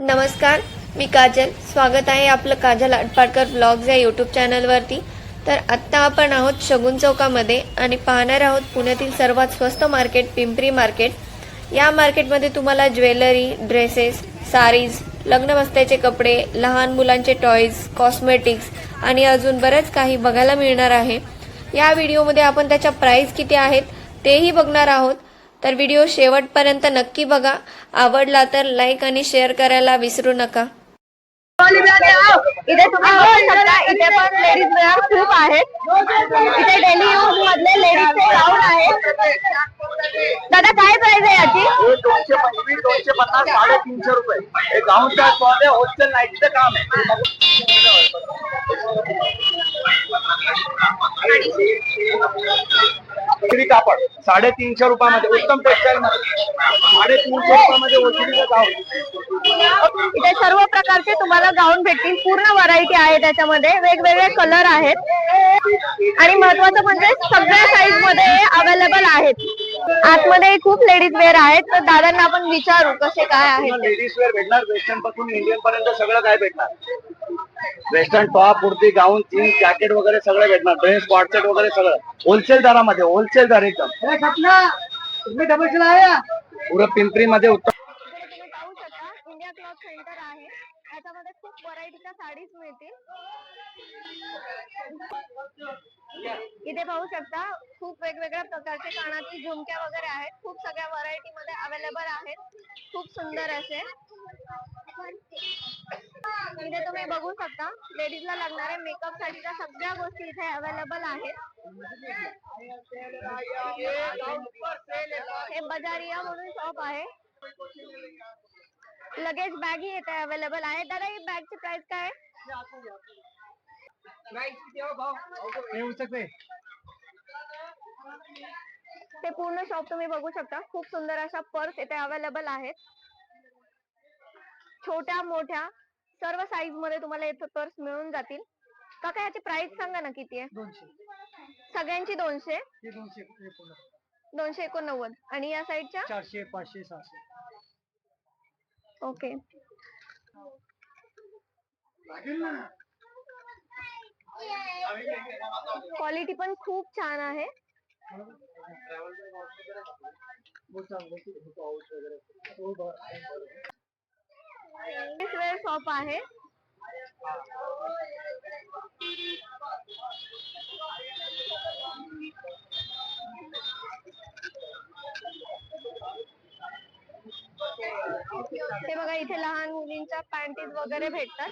नमस्कार मी काजल. स्वागत आहे आपलं काजल अटपाडकर ब्लॉग्स या यूट्यूब चॅनलवरती तर आत्ता आपण आहोत शगुन चौकामध्ये आणि पाहणार आहोत पुण्यातील सर्वात स्वस्त मार्केट पिंपरी मार्केट. या मार्केटमध्ये तुम्हाला ज्वेलरी ड्रेसेस सारीज लग्नबस्त्याचे कपडे लहान मुलांचे टॉयज कॉस्मेटिक्स आणि अजून बरेच काही बघायला मिळणार आहे. या व्हिडिओमध्ये आपण त्याच्या प्राईस किती आहेत तेही बघणार आहोत. तर व्हिडिओ शेवटपर्यंत नक्की बघा. आवडला तर लाईक आणि शेअर करायला विसरू नका. इथे तुम्ही बघू शकता इथे पण लेडीज वेअर खूप आहेत. इथे डेली यूज मधले गाऊन आहेत. दादा काय प्राइस आहे याची? दोनशे पंचवीस दोनशे पन्नास साडेतीनशे रुपये. हे गाऊनचा स्टॉक आहे होलसेल नाईटचं काम आहे. ओशिडी कापड. साडेतीनशे रुपयामध्ये उत्तम टेक्सटाईल मध्ये. साडेतीनशे रुपयामध्ये ओशिडीचं गाऊन इथे सर्व प्रकारचे तुम्हाला गाऊन भेटतील. पूर्ण व्हरायटी आहे त्याच्यामध्ये. वेगवेगळे कलर आहेत. आणि महत्वाचं म्हणजे सगळ्या साईजमध्ये अवेलेबल आहेत. आतमध्ये खूप लेडीज वेअर आहेत. तर दादांना आपण विचारू कसे काय आहेत ते. लेडीज वेअर भेटणार? वेस्टर्नपासून इंडियन पर्यंत सगळं काय भेटणार? Western top kurti gown jeans jacket वगैरे सगळं भेटणार. ड्रेस सेट वगैरे सगळं. होलसेल दरामध्ये होलसेल दर एकदम. पुरं पिंपरी मध्ये उत्तम तुम्ही पाहू शकता इंडिया क्लॉथ सेंटर आहे खूप व्हरायटीच्या साडीज मिळतील इथे पाहू शकता खूप वेगवेगळ्या प्रकारचे कानातील झुमक्या वगैरे आहेत. खूप सगळ्या व्हरायटी मध्ये अवेलेबल आहेत. खूप सुंदर असे. इथे तुम्ही बघू शकता लेडीजला लागणाऱ्या मेकअप साठीच्या सगळ्या गोष्टी इथे अवेलेबल आहेत. हे बजारिया म्हणून शॉप आहे. लगेच बॅग ही इथे अवेलेबल आहे. दादा ही बॅगची प्राइस काय? ते. पूर्ण शॉप तुम्ही बघू शकता. खूप सुंदर अशा पर्स इथे अवेलेबल आहेत. छोट्या मोठ्या सर्व साईजमध्ये तुम्हाला इथे पर्स मिळून जातील. काका याची प्राइस सांगा ना किती आहे? सगळ्यांची दोनशे? दोनशे एकोणनव्वद. आणि या साईडच्या चारशे पाचशे सहाशे. ओके. क्वालिटी पण खूप छान आहे. वेअर शॉप आहे. हे बघा इथे लहान मुलींच्या पॅन्टीज वगैरे भेटतात.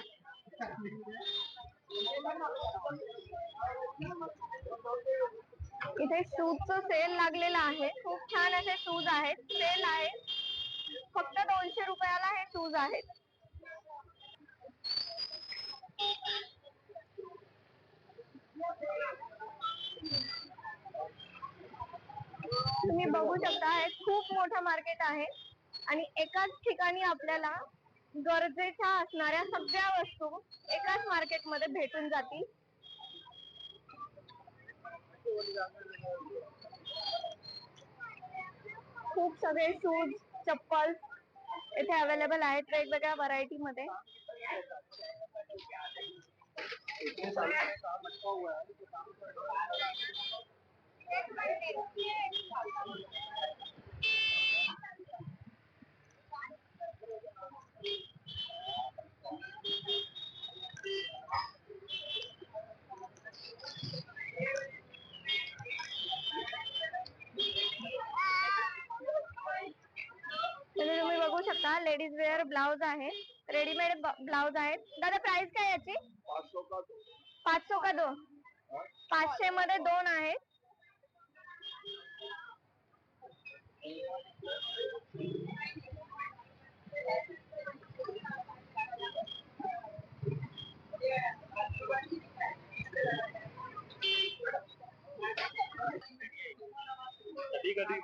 इथे शूजचं सेल लागलेला आहे. खूप छान असे शूज आहेत. सेल आहे. फक्त दोनशे रुपयाला हे शूज आहेत. तुम्ही बघू शकता हे खूप मोठं मार्केट आहे. आणि एकाच ठिकाणी आपल्याला गरजेच्या असणाऱ्या सगळ्या वस्तू एकाच मार्केटमध्ये भेटून जातील. खूप सगळे शूज चप्पल. इथे अवेलेबल आहेत वेगवेगळ्या व्हरायटी मध्ये. म्हणजे तुम्ही बघू शकता लेडीज वेअर ब्लाउज आहे. रेडीमेड ब्लाउज आहेत. दादा प्राइस काय याची? पाचशे का दोन? पाचशे मध्ये दोन आहेत. ठीक आहे ठीक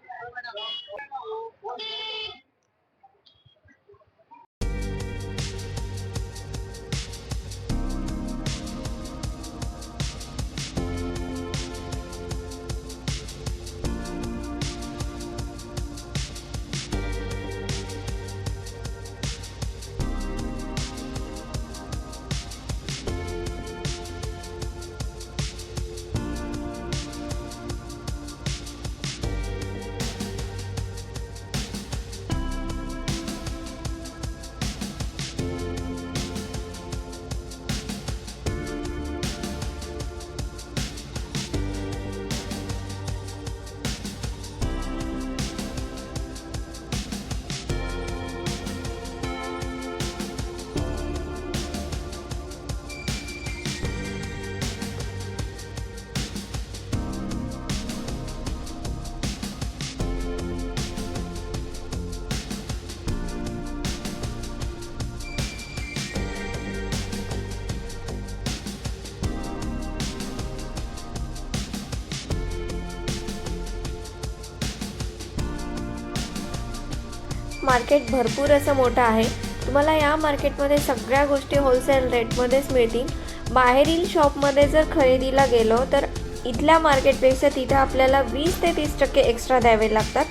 मार्केट भरपूर असं मोठं आहे. तुम्हाला या मार्केटमध्ये सगळ्या गोष्टी होलसेल रेटमध्येच मिळतील. बाहेरील शॉपमध्ये जर खरेदीला गेलो तर इथल्या मार्केटपेक्षा तिथं आपल्याला वीस ते तीस टक्के एक्स्ट्रा द्यावे लागतात.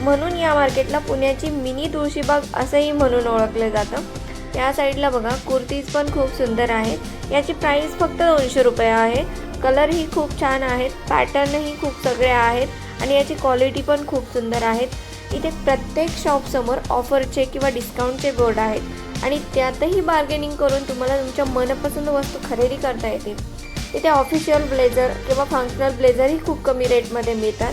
म्हणून या मार्केटला पुण्याची मिनी तुळशीबाग असंही म्हणून ओळखलं जातं. या साईडला बघा कुर्तीज पण खूप सुंदर आहेत. याची प्राईस फक्त दोनशे रुपये आहे. कलरही खूप छान आहेत. पॅटर्नही खूप सगळे आहेत. आणि याची क्वालिटी पण खूप सुंदर आहेत. इथे प्रत्येक शॉपसमोर ऑफरचे किंवा डिस्काउंटचे बोर्ड आहेत. आणि त्यातही बार्गेनिंग करून तुम्हाला तुमच्या मनपसंत वस्तू खरेदी करता येतील. इथे ऑफिशियल ब्लेझर किंवा फंक्शनल ब्लेझरही खूप कमी रेटमध्ये मिळतात.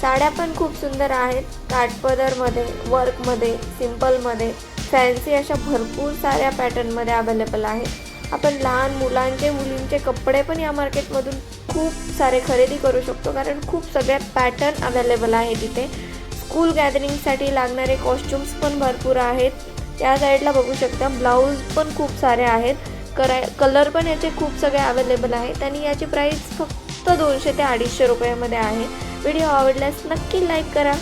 साड्या पण खूप सुंदर आहेत. काठपदरमध्ये वर्कमध्ये सिम्पलमध्ये फॅन्सी अशा भरपूर साऱ्या पॅटर्नमध्ये अवेलेबल आहेत. आपण लहान मुलांचे मुलींचे कपडे पण या मार्केटमधून खूप सारे खरेदी करू शकतो. कारण खूप सगळ्या पॅटर्न अवेलेबल आहेत इथे. स्कूल गॅदरिंगसाठी लागणारे कॉस्ट्युम्स पण भरपूर आहेत. त्या साईडला बघू शकता ब्लाऊज पण खूप सारे आहेत. कराय कलर पण याचे खूप सगळे अवेलेबल आहेत आणि याची प्राईस फक्त दोनशे ते अडीचशे रुपयामध्ये आहे. व्हिडिओ आवडल्यास नक्की लाईक करा.